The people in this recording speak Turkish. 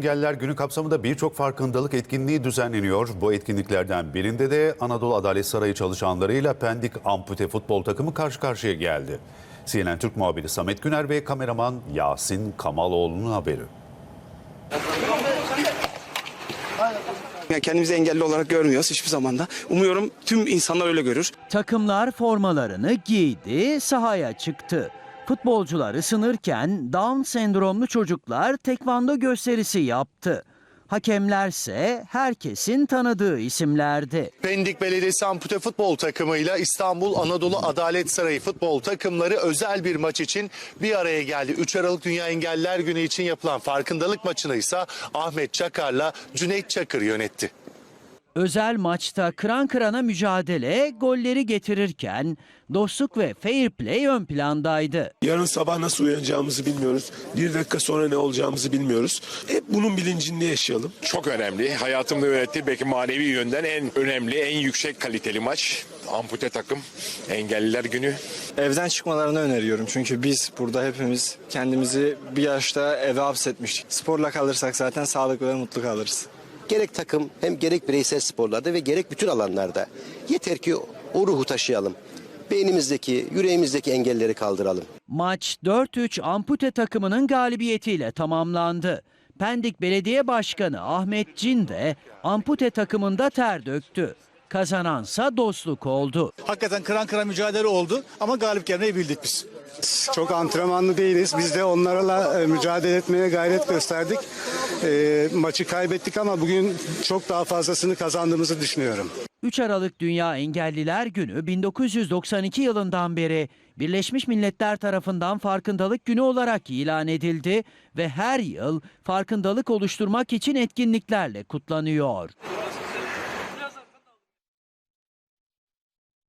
Engelliler Günü kapsamında birçok farkındalık etkinliği düzenleniyor. Bu etkinliklerden birinde de Anadolu Adalet Sarayı çalışanlarıyla Pendik Ampute futbol takımı karşı karşıya geldi. CNN Türk muhabiri Samet Güner ve kameraman Yasin Kamaloğlu'nun haberi. Yani kendimizi engelli olarak görmüyoruz hiçbir zamanda. Umuyorum tüm insanlar öyle görür. Takımlar formalarını giydi, sahaya çıktı. Futbolcular ısınırken Down sendromlu çocuklar tekvando gösterisi yaptı. Hakemlerse herkesin tanıdığı isimlerdi. Pendik Belediyesi Ampute Futbol takımıyla İstanbul Anadolu Adalet Sarayı futbol takımları özel bir maç için bir araya geldi. 3 Aralık Dünya Engelliler Günü için yapılan farkındalık maçını ise Ahmet Çakar'la Cüneyt Çakır yönetti. Özel maçta kıran kırana mücadele golleri getirirken dostluk ve fair play ön plandaydı. Yarın sabah nasıl uyanacağımızı bilmiyoruz. Bir dakika sonra ne olacağımızı bilmiyoruz. Hep bunun bilincinde yaşayalım. çok önemli. Hayatımda öğretti belki manevi yönden en önemli, en yüksek kaliteli maç. Ampute takım, engelliler günü. Evden çıkmalarını öneriyorum. Çünkü biz burada hepimiz kendimizi bir yaşta eve hapsetmiştik. Sporla kalırsak zaten sağlıklı ve mutlu kalırız. Gerek takım hem gerek bireysel sporlarda ve gerek bütün alanlarda yeter ki o ruhu taşıyalım. Beynimizdeki, yüreğimizdeki engelleri kaldıralım. Maç 4-3 ampute takımının galibiyetiyle tamamlandı. Pendik Belediye Başkanı Ahmet Cin de ampute takımında ter döktü. Kazanansa dostluk oldu. Hakikaten kıran kıran mücadele oldu ama galip gelmeyi bildik biz. Çok antrenmanlı değiliz. Biz de onlarla e, mücadele etmeye gayret gösterdik. E, maçı kaybettik ama bugün çok daha fazlasını kazandığımızı düşünüyorum. 3 Aralık Dünya Engelliler Günü 1992 yılından beri Birleşmiş Milletler tarafından farkındalık günü olarak ilan edildi ve her yıl farkındalık oluşturmak için etkinliklerle kutlanıyor.